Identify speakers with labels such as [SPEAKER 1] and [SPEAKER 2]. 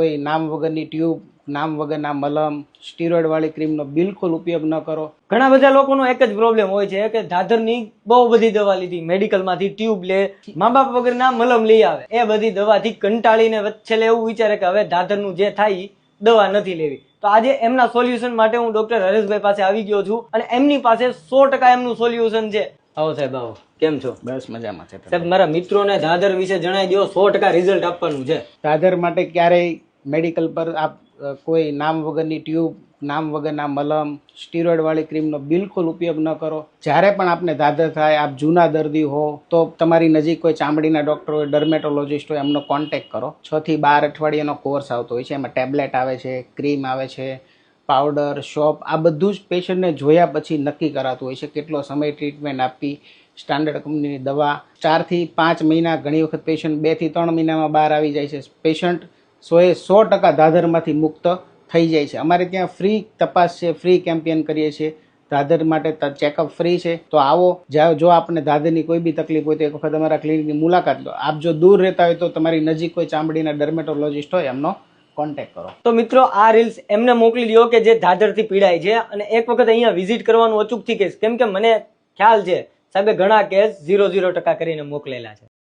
[SPEAKER 1] કોઈ નામ વગરની ટ્યુબ નામ વગરના મલમ સ્ટીરોઇડ વાળી ક્રીમનો બિલકુલ ઉપયોગ ન કરો.
[SPEAKER 2] ઘણા બધા લોકોનો એક જ પ્રોબ્લેમ હોય છે કે ધાધરની બહુ બધી દવા લીધી. મેડિકલમાંથી ટ્યુબ લે મા બાપ વગરના મલમ લઈ આવે. એ બધી દવાથી કંટાળીને છેલ્લે એવું વિચારે કે હવે ધાધરનું જે થાય દવા નથી લેવી. તો આજે એમના સોલ્યુશન માટે હું ડોક્ટર હરેશભાઈ પાસે આવી ગયો છું અને એમની પાસે સો ટકા એમનું સોલ્યુશન છે. આવો સાહેબ આવો. કેમ છો?
[SPEAKER 1] બસ મજામાં છે
[SPEAKER 2] સાહેબ મારા મિત્રોને દાદર વિશે જણાવી દો સો ટકા રિઝલ્ટ આપવાનું છે.
[SPEAKER 1] દાદર માટે ક્યારેય મેડિકલ પર આપ કોઈ નામ વગરની ટ્યુબ, નામ વગરના મલમ, સ્ટીરોઇડવાળી ક્રીમનો બિલકુલ ઉપયોગ ન કરો. જ્યારે પણ આપને દાદર થાય, આપ જૂના દર્દી હો, તો તમારી નજીક કોઈ ચામડીના ડૉક્ટર હોય, ડર્મેટોલોજિસ્ટ હોય, એમનો કોન્ટેક કરો. છ થી બાર અઠવાડિયાનો કોર્સ આવતો હોય છે, એમાં ટેબ્લેટ આવે છે, ક્રીમ આવે છે, પાવડર, શોપ, આ બધું જ પેશન્ટને જોયા પછી નક્કી કરાતું હોય છે કેટલો સમય ટ્રીટમેન્ટ આપવી, સ્ટાન્ડર્ડ કંપનીની દવા. ચારથી પાંચ મહિના ઘણી વખત પેશન્ટ બેથી ત્રણ મહિનામાં બહાર આવી જાય છે. પેશન્ટ સોએ સો ટકા દાદરમાંથી મુક્ત થઈ જાય છે. અમારે ત્યાં ફ્રી તપાસ છે ફ્રી કેમ્પેન કરીએ છીએ. દાદર માટે ચેકઅપ ફ્રી છે. તો આવો જો આપને દાદરની કોઈ બી તકલીફ હોય તો એક વખત અમારા ક્લિનિકની મુલાકાત લો. આપ જો દૂર રહેતા હોય તો તમારી નજીક કોઈ ચામડીના ડર્મેટોલોજિસ્ટ હોય, એમનો કોન્ટેક્ટ કરો.
[SPEAKER 2] તો મિત્રો, આ રીલ્સ એમને મોકલી લ્યો કે જે દાદરથી પીડાય છે. અને એક વખત અહીંયા વિઝિટ કરવાનું અચૂકથી કહીશ. કેમ કે મને ખ્યાલ છે, સાહેબે ઘણા કેસ ઝીરો ઝીરો ટકા કરીને મોકલેલા છે.